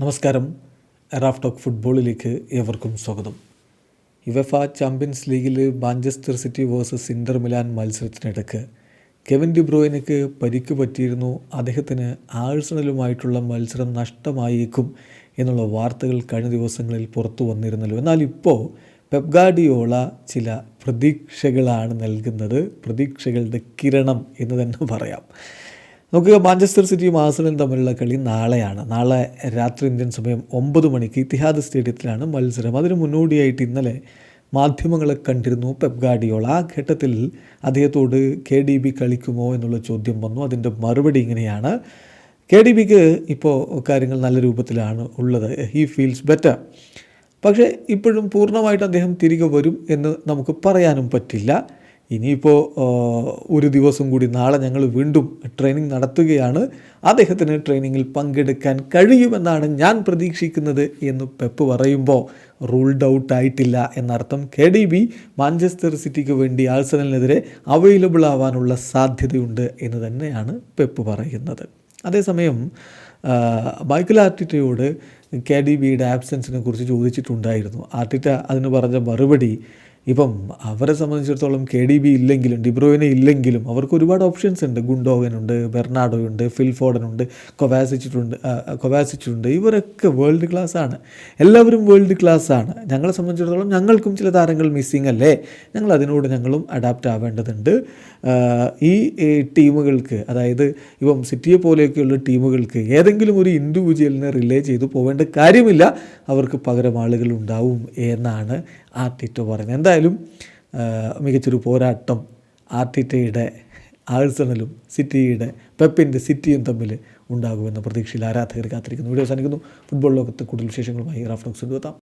നമസ്കാരം. Raf talk ഫുട്ബോളിലേക്ക് ഏവർക്കും സ്വാഗതം. യുവഫ ചാമ്പ്യൻസ് ലീഗിൽ Manchester City versus Inter Milan മത്സരത്തിനിടക്ക് Kevin ഡിബ്രോയിനക്ക് പരിക്ക് പറ്റിയിരുന്നു. അദ്ദേഹത്തിന് ആഴ്സണലുമായിട്ടുള്ള മത്സരം നഷ്ടമായേക്കും എന്നുള്ള വാർത്തകൾ കഴിഞ്ഞ ദിവസങ്ങളിൽ പുറത്തു വന്നിരുന്നല്ലോ. എന്നാൽ ഇപ്പോൾ പെപ്ഗാഡിയോള ചില പ്രതീക്ഷകളാണ് നൽകുന്നത്. പ്രതീക്ഷകളുടെ കിരണം എന്ന് തന്നെ പറയാം. നമുക്ക് മാഞ്ചസ്റ്റർ സിറ്റിയും ആസണും തമ്മിലുള്ള കളി നാളെയാണ്. നാളെ രാത്രി ഇന്ത്യൻ സമയം ഒമ്പത് മണിക്ക് ഇത്തിഹാദ് സ്റ്റേഡിയത്തിലാണ് മത്സരം. അതിന് മുന്നോടിയായിട്ട് ഇന്നലെ മാധ്യമങ്ങളെ കണ്ടിരുന്നു പെപ് ഗാഡിയോൾ ആ ഘട്ടത്തിൽ അദ്ദേഹത്തോട് കെ ഡി ബി കളിക്കുമോ എന്നുള്ള ചോദ്യം വന്നു. അതിന്റെ മറുപടി ഇങ്ങനെയാണ്. കെ ഡി ബിക്ക് ഇപ്പോൾ കാര്യങ്ങൾ നല്ല രൂപത്തിലാണ് ഉള്ളത്. ഹീ ഫീൽസ് ബെറ്റർ പക്ഷേ ഇപ്പോഴും പൂർണമായിട്ട് അദ്ദേഹം തിരികെ വരും എന്ന് നമുക്ക് പറയാനും പറ്റില്ല. ഇനിയിപ്പോൾ ഒരു ദിവസം കൂടി നാളെ ഞങ്ങൾ വീണ്ടും ട്രെയിനിങ് നടത്തുകയാണ്. അദ്ദേഹത്തിന് ട്രെയിനിങ്ങിൽ പങ്കെടുക്കാൻ കഴിയുമെന്നാണ് ഞാൻ പ്രതീക്ഷിക്കുന്നത് എന്ന് പെപ്പ് പറയുമ്പോൾ റൂൾഡ് ഔട്ട് ആയിട്ടില്ല എന്നർത്ഥം കെ ഡി ബി മാഞ്ചസ്റ്റർ സിറ്റിക്ക് വേണ്ടി ആഴ്സണലിനെതിരെ അവൈലബിൾ ആവാനുള്ള സാധ്യതയുണ്ട് എന്ന് തന്നെയാണ് പെപ്പ് പറയുന്നത്. അതേസമയം മൈക്കിൾ ആർട്ടിറ്റയോട് കെ ഡി ബിയുടെ ആബ്സെൻസിനെ കുറിച്ച് ചോദിച്ചിട്ടുണ്ടായിരുന്നു. ആർട്ടിറ്റ അതിന് പറഞ്ഞ മറുപടി ഇപ്പം അവരെ സംബന്ധിച്ചിടത്തോളം കെ ഡി ബി ഇല്ലെങ്കിലും ഡിബ്രോയിനെ ഇല്ലെങ്കിലും അവർക്ക് ഒരുപാട് ഓപ്ഷൻസ് ഉണ്ട്. ഗുണ്ടോവനുണ്ട് ബെർണാഡോയുണ്ട് ഫിൽഫോർഡനുണ്ട് കൊവാസിച്ചിട്ടുണ്ട് കൊവാസിച്ചിട്ടുണ്ട് ഇവരൊക്കെ വേൾഡ് ക്ലാസ് ആണ്. എല്ലാവരും വേൾഡ് ക്ലാസ് ആണ്. ഞങ്ങളെ സംബന്ധിച്ചിടത്തോളം ഞങ്ങൾക്കും ചില താരങ്ങൾ മിസ്സിങ് അല്ലേ? ഞങ്ങൾ അതിനോട് ഞങ്ങളും അഡാപ്റ്റ് ആവേണ്ടതുണ്ട്. ഈ ടീമുകൾക്ക് അതായത് ഇപ്പം സിറ്റിയെ പോലെയൊക്കെയുള്ള ടീമുകൾക്ക് ഏതെങ്കിലും ഒരു ഇൻഡിവിജ്വലിനെ റിലേ ചെയ്ത് പോവേണ്ട കാര്യമില്ല. അവർക്ക് പകരം ആളുകൾ ഉണ്ടാവും എന്നാണ് ആർട്ടിറ്റോ പറയുന്നത്. എന്തായാലും മികച്ചൊരു പോരാട്ടം ആർട്ടിറ്റയുടെ ആഴ്സണലും സിറ്റിയുടെ പെപ്പിന്റെ സിറ്റിയും തമ്മിൽ ഉണ്ടാകുമെന്ന പ്രതീക്ഷയിൽ ആരാധകർ കാത്തിരിക്കുന്നു. വീഡിയോ അവസാനിക്കുന്നു. ഫുട്ബോൾ ലോകത്ത് കൂടുതൽ വിശേഷങ്ങളുമായി റാഫ്റ്റോക്സ് എത്താം